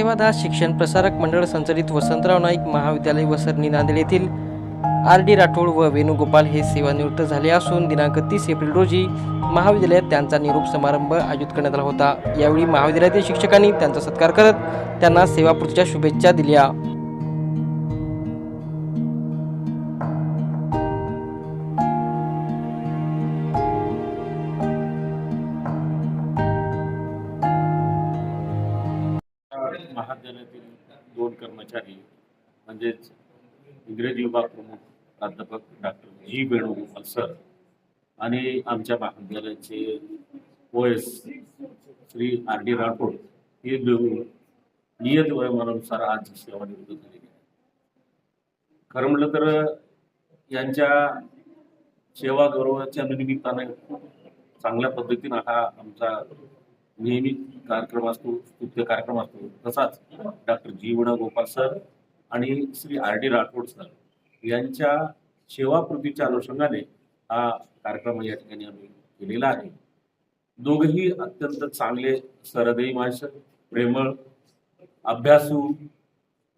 सेवादास शिक्षण प्रसारक मंडळ संचलित वसंतराव नाईक महाविद्यालय वसरणी नांदेड येथील आर डी राठोड व वेणुगोपाल हे सेवानिवृत्त झाले असून दिनांक तीस एप्रिल रोजी महाविद्यालयात त्यांचा निरोप समारंभ आयोजित करण्यात आला होता. यावेळी महाविद्यालयातील शिक्षकांनी त्यांचा सत्कार करत त्यांना सेवापूर्तीच्या शुभेच्छा दिल्या. महाविद्यालयातील दोन कर्मचारी म्हणजेच इंग्रजी विभाग प्रमुख प्राध्यापक डॉक्टर जी वेणुगोपाल सर आणि आमच्या महाविद्यालयाचे O S Shri R D Rathod हे दोन नियत वयोमानानुसार आज सेवानिवृत्त झालेले आहेत खरं म्हटलं तर यांच्या सेवा गौरवाच्या निमित्ताने खूप चांगल्या पद्धतीनं हा आमचा नेहमी कार्यक्रम असतो स्तुत्य कार्यक्रम असतो. तसाच डॉक्टर जी गोपाल सर आणि Shri R D Rathod sir यांच्या सेवाकृतीच्या अनुषंगाने हा कार्यक्रम या ठिकाणी आम्ही केलेला आहे. दोघेही अत्यंत चांगले सरदयी माणसं प्रेमळ अभ्यासू.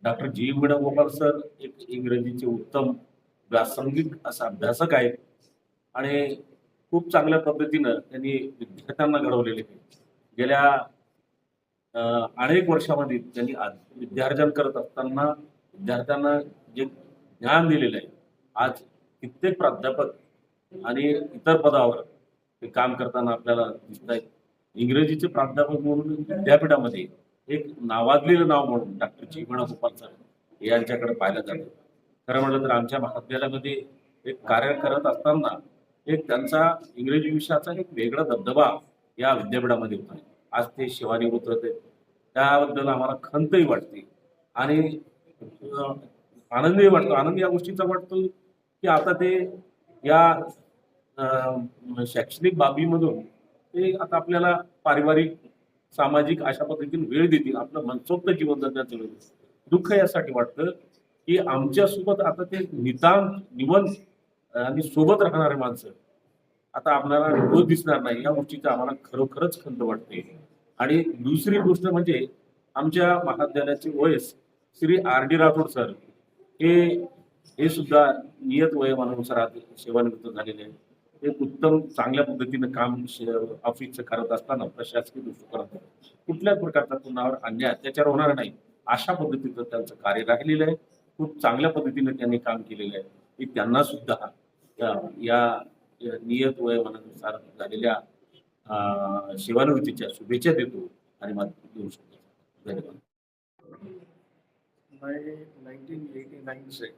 डॉक्टर जी गोपाल सर एक इंग्रजीचे उत्तम प्रासंगिक असा अभ्यासक आहेत. आणि खूप चांगल्या पद्धतीनं त्यांनी विद्यार्थ्यांना घडवलेले आहे गेल्या अनेक वर्षामध्ये त्यांनी आज विद्यार्जन करत असताना विद्यार्थ्यांना जे ज्ञान दिलेलं आहे आज कित्येक प्राध्यापक आणि इतर पदावर ते काम करताना आपल्याला दिसत आहेत इंग्रजीचे प्राध्यापक म्हणून विद्यापीठामध्ये एक नावाजलेलं नाव म्हणून डॉक्टर चिमणा गोपाल सर यांच्याकडे पाहिलं जातं. खरं म्हटलं तर आमच्या महाविद्यालयामध्ये एक कार्य करत असताना एक त्यांचा इंग्रजी विषयाचा एक वेगळा दबदबा या विद्यापीठामध्ये होता. आज ते सेवानिवृत्त होते त्याबद्दल आम्हाला खंतही वाटते. आणि आनंदही वाटतो. आनंद या गोष्टीचा वाटतो की आता ते या शैक्षणिक बाबीमधून ते आता आपल्याला पारिवारिक सामाजिक अशा पद्धतीने वेळ देतील. आपलं मनसोक्त जीवन जगण्याचं वेळ दुःख यासाठी वाटतं की आमच्यासोबत आता ते नितांत निवंत आणि सोबत राहणारे माणसं आता आपल्याला रोज दिसणार नाही. या गोष्टीचा आम्हाला खरोखरच खंत वाटते. आणि दुसरी गोष्ट म्हणजे आमच्या महाविद्यालयाचे वयस Shri R D Rathod sir हे हे सुद्धा नियत वयमानानुसार आज सेवानिवृत्त झालेले आहे एक उत्तम चांगल्या पद्धतीनं काम ऑफिसचं करत असताना प्रशासकीय करत कुठल्याच प्रकारचा कुणावर अन्याय अत्याचार होणार नाही अशा पद्धतीचं त्यांचं कार्य राहिलेलं आहे. खूप चांगल्या पद्धतीने त्यांनी काम केलेलं आहे. की त्यांना सुद्धा या नियत वयोमानानुसार झालेल्या अं, सेवानिवृत्तीच्या शुभेच्छा देतो आणि मग देऊ शकतो. धन्यवाद. मैं 1989 से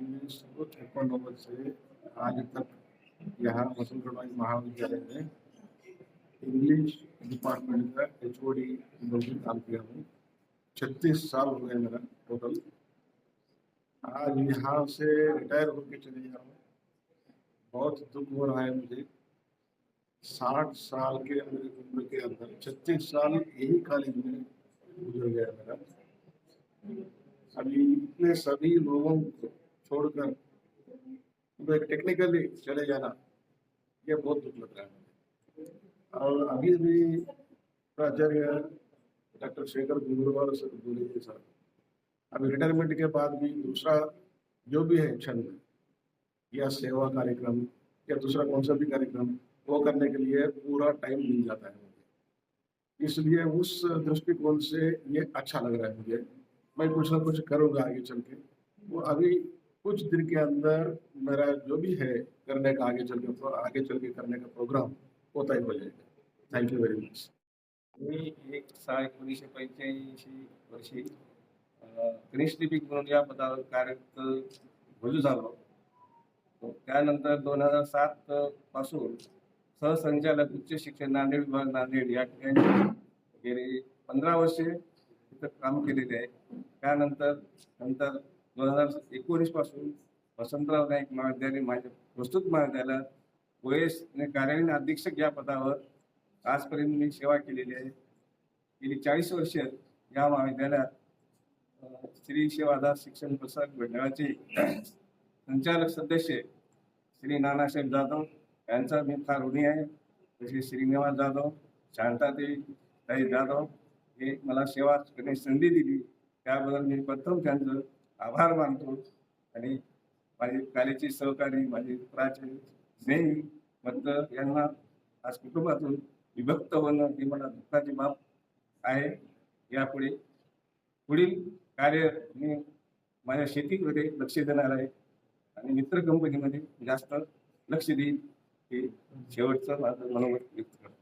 उन्नीस सौ छप्पन नंबर से आज तक यहाँ वसंतराव महाविद्यालय में इंग्लिश डिपार्टमेंट का एच ओ डी मुझे काम किया हूँ। छत्तीस साल हो गए मेरा टोटल आज यहाँ से रिटायर होकर चले जा रहा हूँ। बहुत दुख हो रहा है मुझे। साठ साल के मेरे उम्र के अंदर, छत्तीस साल यही कॉलेज में गुजर गया मेरा। अभी इतने सभी लोगों को छोड़कर तो टेक्निकली चले जाना, ये बहुत दुख लग रहा है और अभी भी प्राचार्य डॉक्टर शेखर गुरुवार सर बोले सर अभी रिटायरमेंट के बाद भी दूसरा जो भी है, क्षण या सेवा कार्यक्रम या दूसरा कौन सा भी कार्यक्रम, वो करने के लिए पूरा टाइम मिल जाता है मुझे। इसलिए उस दृष्टिकोण से ये अच्छा लग रहा है मुझे। मैं कुछ ना कुछ करूँगा आगे चल के। वो अभी कुछ दिन के अंदर मेरा जो भी है करने का आगे चल के तो आगे चल के करने का प्रोग्राम वो तय हो जाएगा। थैंक यू वेरी मच मी एक सहा एकोणीसशे पंच्याऐंशी वर्षी गणेश लिपिक म्हणून या पदावर कार्यरत झालो त्यानंतर दोन हजार सात पासून सहसंचालक उच्च शिक्षण नांदेड विभाग नांदेड या ठिकाणी गेले पंधरा वर्षे तिथं काम केलेले आहे. त्यानंतर नंतर दोन हजार एकोणीसपासून वसंतराव नाईक महाविद्यालय माझ्या प्रस्तुत महाविद्यालयात वयस कार्यालयीन अधीक्षक या पदावर आजपर्यंत मी सेवा केलेली आहे. गेली चाळीस वर्ष या महाविद्यालयात श्री सेवादास शिक्षण प्रसार मंडळाचे संचालक सदस्य श्री नानासाहेब जाधव यांचा मी फार ऋणी आहे. तसे श्रीनिवास जाधव शांताताई ताई जाधव हे मला सेवा करण्याची संधी दिली. त्याबद्दल मी प्रथम त्यांचं आभार मानतो. आणि माझे कालेचे सहकारी माझे प्राचार्य स्नेही मित्र यांना आज कुटुंबातून विभक्त होणं ही मला दुःखाची बाब आहे. यापुढे पुढील कार्य मी माझ्या शेतीकडे लक्ष देणार आहे. आणि मित्र कंपनीमध्ये जास्त लक्ष देईल हे शेवटचं माझं मनोगत व्यक्त करतो.